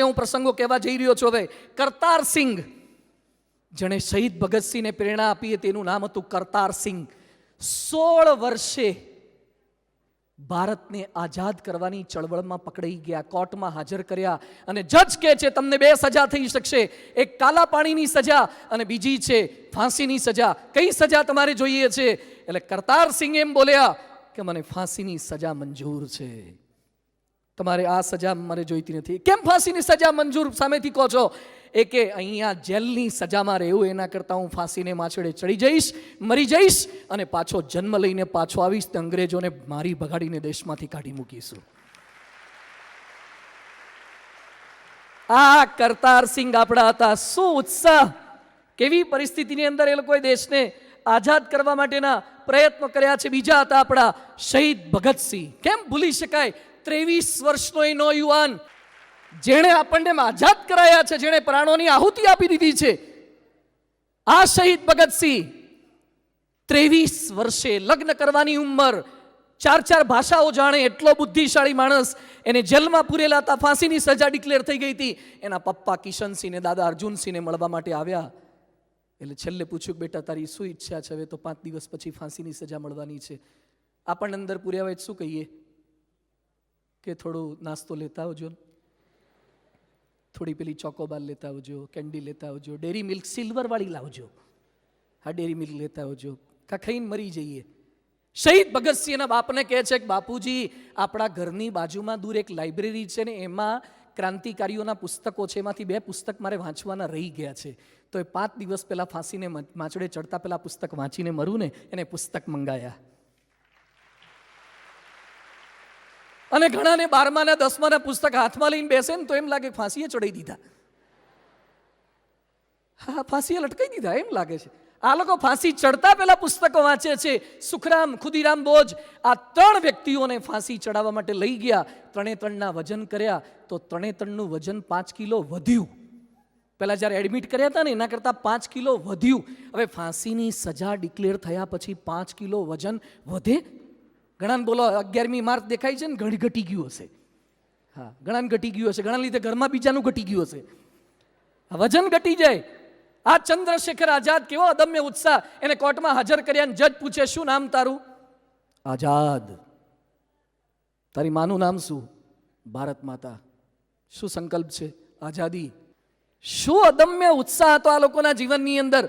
છેવટે હું પ્રસંગો કહેવા જઈ રહ્યો છું હવે. કરતાર જેણે શહીદ ભગતસિંહને પ્રેરણા આપી તેનું નામ હતું કરતાર સોળ વર્ષે ભારતને આઝાદ કરવાની ચળવળમાં પકડાઈ ગયા, કોર્ટમાં હાજર કર્યા અને જજ કહે છે, તમને બે સજા થઈ શકશે. એક કાલા પાણીની સજા અને બીજી છે ફાંસીની સજા. કઈ સજા તમારે જોઈએ છે? એટલે કરતાર સિંહ એમ બોલ્યા કે, મને ફાંસીની સજા મંજૂર છે. તમારે આ સજા મને જોઈતી નથી. કેમ ફાંસીની સજા મંજૂર? સામેથી કહો છો. એ કે અહીંયા જેલની સજામાં રહેવું, એના કરતાં હું ફાંસીને માછડે ચડી જઈશ, મરી જઈશ અને પાછો જન્મ લઈને પાછો આવીશ તે અંગ્રેજોને મારી ભગાડીને દેશમાંથી કાઢી મૂકીશું. આ કરતાર સિંહ આપણા હતા. શું ઉત્સાહ. કેવી પરિસ્થિતિની અંદર એ લોકોએ દેશને આઝાદ કરવા માટેના પ્રયત્નો કર્યા છે. બીજા હતા આપણા શહીદ ભગતસિંહ. કેમ ભૂલી શકાય? ત્રેવીસ વર્ષનો એનો યુવાન, જેણે આપણને આઝાદ કરાયા છે, જેણે પ્રાણોની આહુતિ આપી દીધી છે. આ શહીદ ભગતસિંહ ત્રેવીસ વર્ષે લગ્ન કરવાની ઉંમર, ચાર ચાર ભાષાઓ જાણે એટલો બુદ્ધિશાળી માણસ, એને જેલમાં પૂરેલા હતા, ફાંસીની સજા ડિક્લેર થઈ ગઈ હતી. એના પપ્પા કિશનસિંહને, દાદા અર્જુનસિંહને મળવા માટે આવ્યા. એટલે છેલ્લે પૂછ્યું કે બેટા, તારી શું ઈચ્છા છે? હવે તો પાંચ દિવસ પછી ફાંસીની સજા મળવાની છે. આપણને અંદર પૂર્યા શું કહીએ? કે થોડો નાસ્તો લેતા આવજો. થોડી પેલી ચોકોબાર લેતા આવજો, કેન્ડી લેતા આવજો, ડેરી મિલ્ક સિલ્વર વાળી લાવજો. હા, ડેરી મિલ્ક લેતા આવજો. કા ખાઈને મરી જઈએ. શહીદ ભગતસિંહના બાપને કહે છે કે, બાપુજી, આપણા ઘરની બાજુમાં દૂર એક લાઇબ્રેરી છે ને, એમાં ક્રાંતિકારીઓના પુસ્તકો છે, એમાંથી બે પુસ્તક મારે વાંચવાના રહી ગયા છે. તો એ પાંચ દિવસ પહેલા ફાંસીને માચડે ચડતા પહેલા પુસ્તક વાંચીને મરું ને, એને પુસ્તક મંગાયા. અને ઘણાને બારમાના, દસમાના પુસ્તક હાથમાં લઈને બેસે ને તો એમ લાગે ફાંસીએ ચડાવી દીધા. હા, ફાંસીએ લટકાઈ દીધા, એમ લાગે છે. આ લોકો ફાંસી ચડતા પહેલા પુસ્તકો વાંચે છે. સુખરામ, ખુદીરામ બોજ આ ત્રણ વ્યક્તિઓને ફાંસી ચડાવવા માટે લઈ ગયા. ત્રણે ત્રણના વજન કર્યા તો ત્રણે ત્રણનું વજન પાંચ કિલો વધ્યું. પહેલાં જ્યારે એડમિટ કર્યા હતા ને, એના કરતાં પાંચ કિલો વધ્યું. હવે ફાંસીની સજા ડિક્લેર થયા પછી પાંચ કિલો વજન વધે. ઘણાને બોલો, અગિયારમી માર્ચ દેખાય છે ને ઘણી ઘટી ગયું હશે. હા ઘણાને ઘટી ગયું હશે. ઘણા લીધે ઘરમાં બીજાનું ઘટી ગયું હશે. વજન ઘટી જાય. આ ચંદ્રશેખર આઝાદ કેવો અદમ્ય ઉત્સાહ એને કોર્ટમાં હાજર કર્યા જજ પૂછે, શું નામ તારું? આઝાદ. તારી માનું નામ શું? ભારત માતા. શું સંકલ્પ છે? આઝાદી. શું અદમ્ય ઉત્સાહ હતો આ લોકોના જીવનની અંદર?